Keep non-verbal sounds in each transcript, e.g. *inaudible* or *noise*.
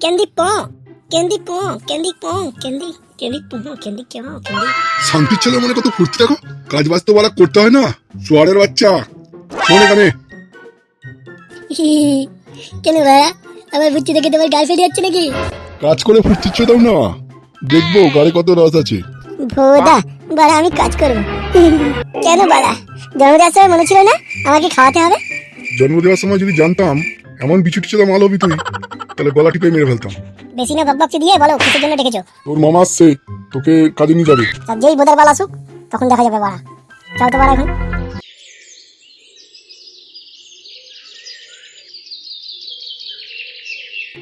Candy প candy প candy প ক্যান্ডি ক্যান্ডি প ক্যান্ডি ক ক্যান্ডি শান্তির ছেলে মনে কত ফুর্তি দেখো। কাজ বাজ তো বলা করতে হয় না। সোয়ারের বাচ্চা। শোন এখানে। *laughs* কেন ভাইয়া? আমার বুদ্ধি দেখে তোমার গার্লফ্রেন্ড হচ্ছে নাকি? কাজ করে ফুর্তিচ্ছ দাও না। দেখব গাড়ি কত রস আছে। ভোদা বাড়া আমি কাজ করব। *laughs* কেন বাড়া? জন্মদিনের সময় মনে ছিল না? আমাকে খাওয়াতে হবে? জন্ম দেওয়ার সময় যদি জানতাম এমন বিছু টিছু মাল হবি তুই। তাহলে গলা টিপে মেরে ফেলতাম। বেশি না বকবকচি দিয়ে বলো কিসের জন্য ডেকেছো? তোর মামা আসছে তোকে কাজে নিয়ে যাবে। যেই বোধার বাল আসুক তখন দেখা যাবে বাড়া। চল তো বাড়া এখন।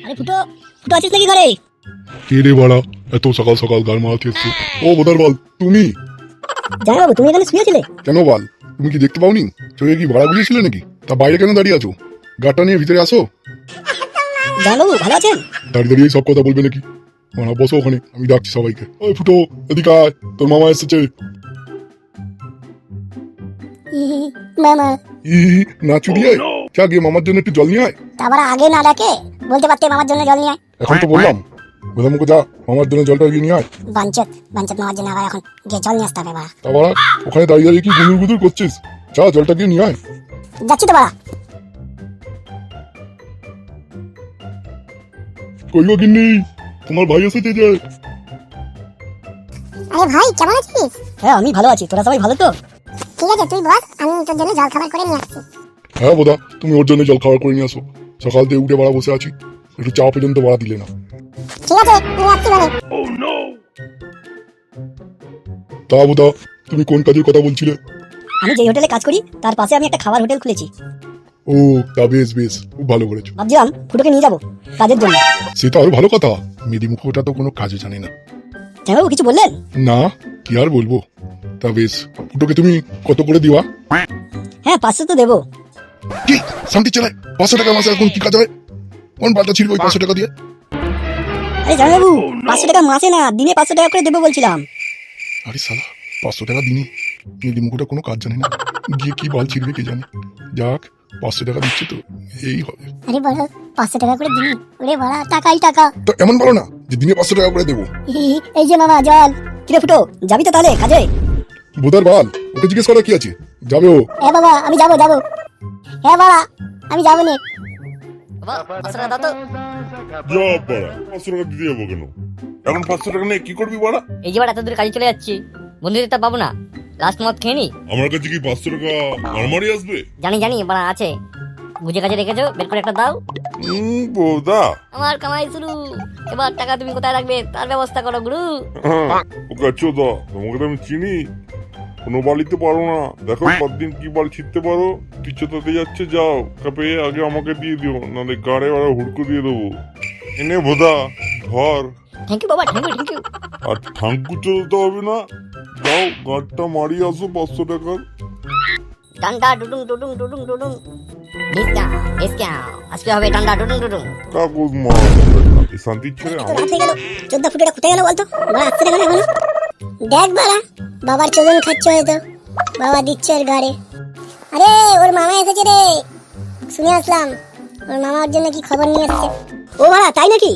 আরে ফুটো ফুটো আছিস নাকি ঘরে? কে রে বাড়া? এত সকাল সকাল গাল মারাতে এসছো। ও বোধার বল তুমি? জানো বাবু তুমি এখানে শুয়েছিলে কেন বল? তুমি কি দেখতে পাওনি? চোখে কি ভাড়া বুঝিয়েছিলে নাকি? তা বাইরে কেন দাঁড়িয়ে আছো? গাটা নিয়ে ভিতরে আসো। জানো ভালো আছেন? দাঁড়িয়ে দাঁড়িয়ে সব কথা বলবে নাকি? মানা বসো ওখানে আমি ডাকছি সবাইকে। ওই ফুটো এদিকে আয় তোর মামা এসেছে। মামা। ই নাচু দিয়ে চা গিয়ে মামার জন্য একটু জল নিয়ে আয়। তারপর আগে না ডাকে? বলতে পারতে মামার জন্য জল নিয়ে আয়। এখন তো বললাম। বললাম ওকে যা মামার জন্য জলটা গিয়ে নিয়ে আয়। বাঞ্চত বাঞ্চত মামার জন্য আবার এখন গিয়ে জল নিয়ে আসতে হবে বাড়া তারপর ওখানে দাঁড়িয়ে দাঁড়িয়ে কি গুদুর গুদুর করছিস? চা জলটা গিয়ে নিয়ে আয়। যাচ্ছি তো বাড়া তোমার ভাই এসেছে যে আরে ভাই কেমন আছিস? হ্যাঁ আমি ভালো আছি। তোরা সবাই ভালো তো? ঠিক আছে তুই বস আমি তোর জন্য জল খাবার করে নিয়ে আসছি। হ্যাঁ বোধা তুমি ওর জন্য জল খাবার করে নিয়ে আসো। সকাল থেকে উঠে বাড়া বসে আছি। একটু চা পর্যন্ত বাড়া দিলে না। ঠিক আছে নিয়ে আসছি মানে তা বোধা তুমি কোন কাজের কথা বলছিলে? আমি যে হোটেলে কাজ করি তার পাশে আমি একটা খাবার হোটেল খুলেছি। ও তা বেশ বেশ। খুব ভালো করেছ। ভাবছিলাম ফুটোকে নিয়ে যাব কাজের জন্য। সে তো আরও ভালো কথা। মেদি মুখোটা তো কোনো কাজে জানে না। জামাইবাবু কিছু বললেন? না কি আর বলব? তা বেশ ফুটোকে তুমি কত করে দিবা? হ্যাঁ পাঁচশো তো দেবো। কি? শান্তি চলে পাঁচশো টাকা মাসে এখন কি কাজ হয়? কোন পাল্টা ছিল ওই পাঁচশো টাকা দিয়ে? আরে জামাইবাবু পাঁচশো টাকা মাসে না দিনে পাঁচশো টাকা করে দেবো বলছিলাম। আরে সালা পাঁচশো টাকা দিনই মেদি মুখোটা কোনো কাজ জানে না। গিয়ে কি বাল ছিড়বে কে জানে? যাক পাঁচশো টাকা দিচ্ছে তো এই হবে। আরে বড় পাঁচশো টাকা করে দিবি? ওরে বড়া টাকাই টাকা। তো এমন বলো না যে দিনে পাঁচশো টাকা করে দেবো। এই যে মামা জল। কিরে ফুটো যাবি তো তাহলে কাজে? বোধার বাল ওকে জিজ্ঞেস করা কি আছে? যাবে ও। হ্যাঁ বাবা আমি যাব যাব। হ্যাঁ বাবা আমি যাব নে। যা বাড়া পাঁচশো টাকা দিতে যাব কেন? এখন পাঁচশো টাকা নিয়ে কি করবি বাড়া? এই যে বার এত দূর কাজে চলে যাচ্ছি। বন্ধুদের তা পাবো না। লাস্ট মত খেয়ে নি? আমার কাছে কি পাঁচশো টাকা মারমারি আসবে? জানি জানি বাড়া আছে। বুঝে কাজে রেখেছো? বের করে একটা দাও। হুম বৌদা। আমার কামাই শুরু। এবার টাকা তুমি কোথায় রাখবে? তার ব্যবস্থা করো গুরু। ওকে আছো দা তোমাকে তো আমি চিনি। কোনো বালিতে পারো না। দেখো কতদিন কি বাল ছিটতে পারো? টিচাতে যাচ্ছে যাও। কাপে আগে আমাকে দিয়ে দিও। নাহলে গাড়ে বাড়া হুড়কো দিয়ে দেবো। এনে বোধা ধর। থ্যাংক ইউ বাবা থ্যাংক ইউ থ্যাংক ইউ আর ঠাঙ্কু চলতে হবে না। মারিয়ে আসো পাঁচশো টাকার। ডান্ডা ডুডুং ডুডুং ডুডুং ডুডুং ডিসকাউন্ট ডিসকাউন্ট আজকে হবে ডান্ডা ডুডুং ডুডুং কাগজ মা এই শান্তির ছেলে তো আমার রাত হয়ে গেল। চোদ্দ ফুটোটা কোথায় গেল বলতো? বাবা দেখো এখনও? দেখ বাড়া বাবার চোদন খাচ্ছে হয়তো। বাবা দিচ্ছে ওর ঘরে আরে ওর মামা এসেছে রে। শুনে আসলাম। ওর মামা ওর জন্য কি খবর নিয়ে এসেছে? ও বাড়া তাই নাকি?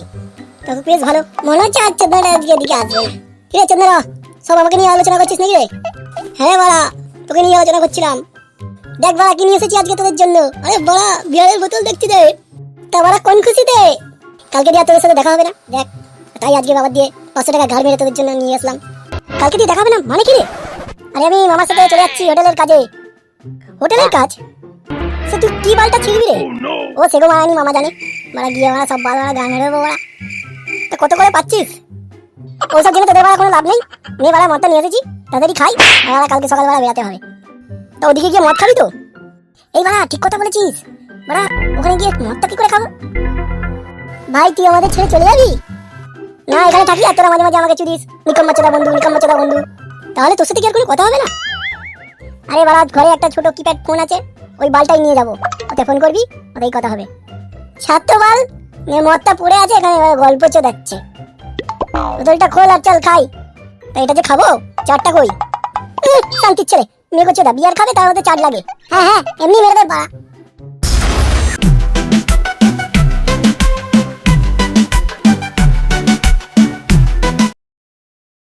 তবে বেশ ভালো। মনে হচ্ছে আজ চোদ্দটা আজকে এদিকে আসবে। ঠিক আছে চন্দ্র সব আমাকে নিয়ে আলোচনা করছিস নাকি রে? হ্যাঁ বাড়া তোকে নিয়ে আলোচনা করছিলাম। দেখ বাড়া কি নিয়ে এসেছি আজকে তোদের জন্য? আরে বাড়া বিয়ারের বোতল দেখছি রে। তা বাড়া কোন খুশিতে? কালকে দিয়ে তোদের সাথে দেখা হবে না। দেখ তাই আজকে বাবার দিয়ে পাঁচশো টাকা ঘাড় মেরে তোদের জন্য নিয়ে আসলাম। কালকে দিয়ে দেখা হবে না? মানে কি রে? আরে আমি মামার সাথে চলে যাচ্ছি হোটেলের কাজে। হোটেলের কাজ? সে তুই কি বালটা ছিড়বি রে? ও সেগো মারানি মামা জানে। মারা গিয়ে মারা সব বাল মারা গান মেরে দেবো মারা তা কত করে পাচ্ছিস? ওইসব জেনে তোদের বেলা কোনো লাভ নেই? নিয়ে বেলা মদটা নিয়ে এসেছি তাড়াতাড়ি খাই, আর কালকে সকালবেলা বেড়াতে হবে। তা ওদিকে গিয়ে মদ খাবি তো? এই বাড়া, ঠিক কথা বলেছিস। বাড়া, ওখানে গিয়ে মদটা কি করে খাব? ভাই, তুই আমাদের ছেড়ে চলে যাবি? না, এখানে থাকি আর তোরা মাঝে মাঝে আমাকে চুদিস নিকম বাচ্চাদা বন্ধু, নিকম বাচ্চাদা বন্ধু। তাহলে তোর সাথে কি আর কোনো কথা হবে না? আরে বাড়া, ঘরে একটা ছোট কিপ্যাড ফোন আছে, ওই বালটাই নিয়ে যাব। ওতে ফোন করবি, ওতেই কথা হবে। ছাত্র বাল মদটা পড়ে আছে, এখানে এবার গল্প চোদাচ্ছে। বোতলটা খোল আর চল, খাই। এটা যে খাব? চারটা কই? শান্তির ছেলে মেয়ে করছে বিয়ার খাবে, তার মধ্যে চার লাগে। হ্যাঁ হ্যাঁ এমনি মেয়েদের বাড়া